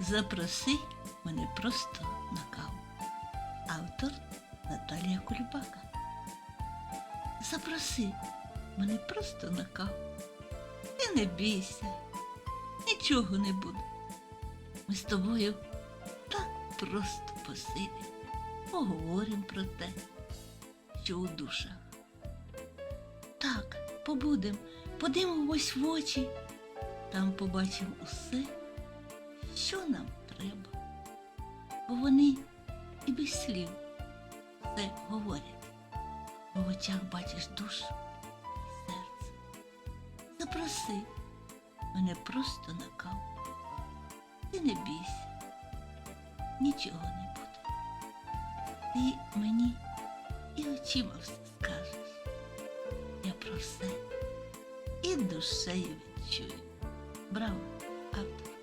Запроси мене просто на каву. Автор Наталія Кульбака. Запроси мене просто на каву. І не бійся, нічого не буде. Ми з тобою так просто посидимо, поговоримо про те, що у душах. Так, побудем, подивимось в очі, там побачимо усе, що нам треба. Бо вони і без слів все говорять. Бо в очах бачиш душу і серце. Запроси мене просто на каву. Ти не бійся, нічого не буде. Ти мені і очима все скажеш. Я про все і душею відчую. Браво, автор!